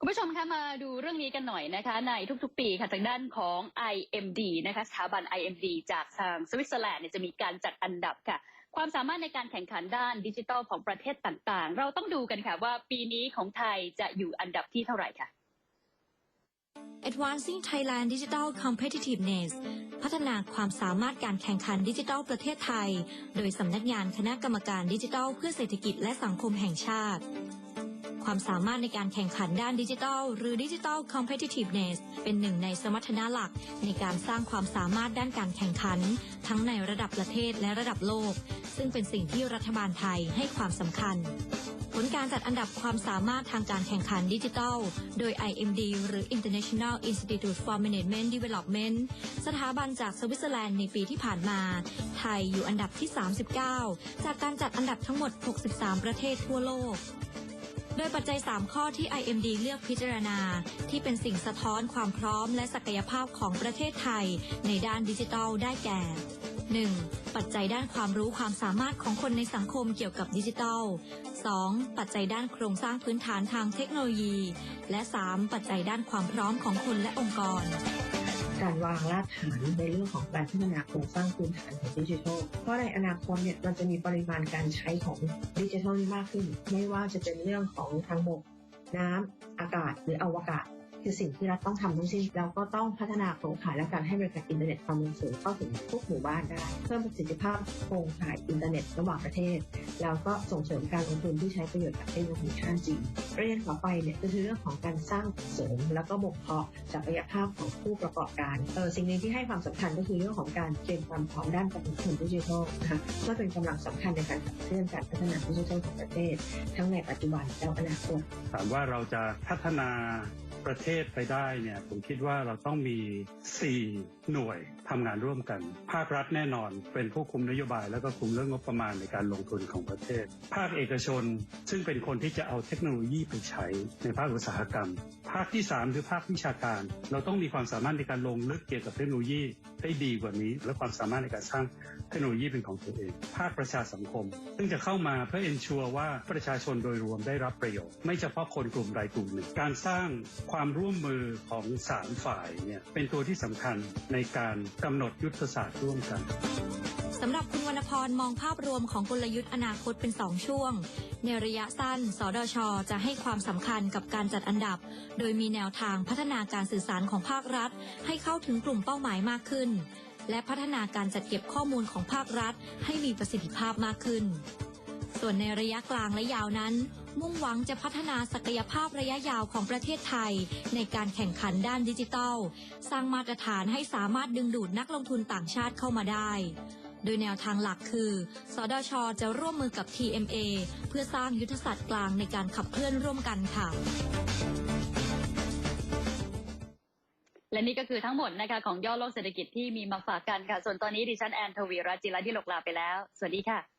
คุณผู้ชมคะมาดูเรื่องนี้กันหน่อยนะคะ ในทุกๆ ปีค่ะทางด้านของ IMD นะคะสถาบัน IMD จากทางสวิตเซอร์แลนด์เนี่ยจะมีการจัดอันดับค่ะ ความสามารถในการแข่งขันด้านดิจิทัลของประเทศต่างๆ เราต้องดูกันค่ะว่าปีนี้ของไทยจะอยู่อันดับที่เท่าไหร่ค่ะ Advancing Thailand Digital Competitiveness พัฒนาความสามารถการแข่งขันดิจิทัลประเทศไทย โดยสำนักงานคณะกรรมการดิจิทัลเพื่อเศรษฐกิจและสังคมแห่งชาติ ความสามารถในการแข่งขันด้านดิจิทัล หรือ Digital Competitiveness เป็นหนึ่งในสมรรถนะหลัก ในการสร้างความสามารถด้านการแข่งขัน ทั้งในระดับประเทศและระดับโลก ซึ่งเป็นสิ่งที่รัฐบาลไทยให้ความสำคัญผลการจัดอันดับความสามารถทางการแข่งขันดิจิทัล โดย IMD หรือ International Institute for Management Development สถาบันจากสวิตเซอร์แลนด์ในปีที่ผ่านมา ไทยอยู่อันดับที่ 39 จากการจัดอันดับทั้งหมด 63 ประเทศทั่วโลก ดยปัจจัย 3 ข้อที่ IMD เลือกพิจารณา ที่เป็นสิ่งสะท้อนความพร้อมและศักยภาพของประเทศไทย ในด้านดิจิทัลได้แก่ 1. ปัจจัยด้านความรู้ความสามารถของคนในสังคมเกี่ยวกับดิจิทัล 2. ปัจจัยด้านโครงสร้างพื้นฐานทางเทคโนโลยี และ 3. ปัจจัยด้านความพร้อมของคนและองค์กร การวางรากฐานในเรื่องของการพัฒนาโครงสร้างพื้นฐานของดิจิทัล เพราะในอนาคตเนี่ยมันจะมีปริมาณการใช้ของดิจิทัลมากขึ้น ไม่ว่าจะเป็นเรื่องของทางบก น้ำอากาศหรืออวกาศ คือสิ่งที่รัฐต้องทำทั้งสิ้นเราก็ต้องพัฒนาโครงข่ายและการให้บริการอินเทอร์เน็ตความเร็วสูงเข้าถึงทุกหมู่บ้านได้เพิ่มประสิทธิภาพโครงข่ายอินเทอร์เน็ตระหว่างประเทศ แล้วก็ส่งเสริมการลงทุนที่ใช้ประโยชน์จากเทคโนโลยี 5G ประเด็นต่อไปเนี่ยก็คือเรื่องของการสร้างเสริมแล้วก็บ่มเพาะศักยภาพของผู้ประกอบการเออสิ่งหนึ่งที่ให้ความสำคัญก็คือเรื่องของการเตรียมความพร้อมด้านการลงทุนดิจิทัลนะคะก็เป็นกำลังสำคัญในการขับเคลื่อนการพัฒนาดิจิทัลของประเทศ ทั้งในปัจจุบันและอนาคตถามว่าเราจะพัฒนา ประเทศไปได้เนี่ยผมคิดว่าเราต้องมี 4 หน่วยทำงานร่วมกัน ภาครัฐแน่นอนเป็นผู้คุมนโยบาย แล้วก็คุมเรื่องงบประมาณในการลงทุนของประเทศ ภาคเอกชนซึ่งเป็นคนที่จะเอาเทคโนโลยีไปใช้ในภาคอุตสาหกรรม ภาคที่ 3 คือภาควิชาการ เราต้องมีความสามารถในการลงลึกเกี่ยวกับเทคโนโลยีได้ดีกว่านี้ และความสามารถในการสร้างเทคโนโลยีเป็นของตัวเอง ภาคประชาสังคม ซึ่งจะเข้ามาเพื่อเอนชัวว่าประชาชนโดยรวมได้รับประโยชน์ ไม่เฉพาะคนกลุ่มใดกลุ่มหนึ่งการสร้างความร่วมมือของสามฝ่ายเนี่ยเป็นตัวที่สำคัญในการกำหนดยุทธศาสตร์ร่วมกันสำหรับคุณวรรณพรมองภาพรวมของกลยุทธ์อนาคตเป็น2ช่วง ในระยะสั้น สดช จะให้ความสำคัญกับการจัดอันดับ โดยมีแนวทางพัฒนาการสื่อสารของภาครัฐ ให้เข้าถึงกลุ่มเป้าหมายมากขึ้น และพัฒนาการจัดเก็บข้อมูลของภาครัฐ ให้มีประสิทธิภาพมากขึ้น ส่วนในระยะกลางและยาวนั้นมุ่งหวังจะพัฒนาศักยภาพระยะยาวของประเทศไทย ในการแข่งขันด้านดิจิทัล สร้างมาตรฐานให้สามารถดึงดูดนักลงทุนต่างชาติเข้ามาได้ โดยแนวทางหลักคือ สดช จะร่วมมือกับ TMA เพื่อสร้างยุทธศาสตร์กลางในการขับเคลื่อนร่วมกันค่ะและนี่ก็คือทั้งหมดนะคะของย่อโลกเศรษฐกิจที่มีมาฝากกันค่ะ ส่วนตอนนี้ดิฉันแอนทวีราจิรดิโลกลาไปแล้ว สวัสดีค่ะ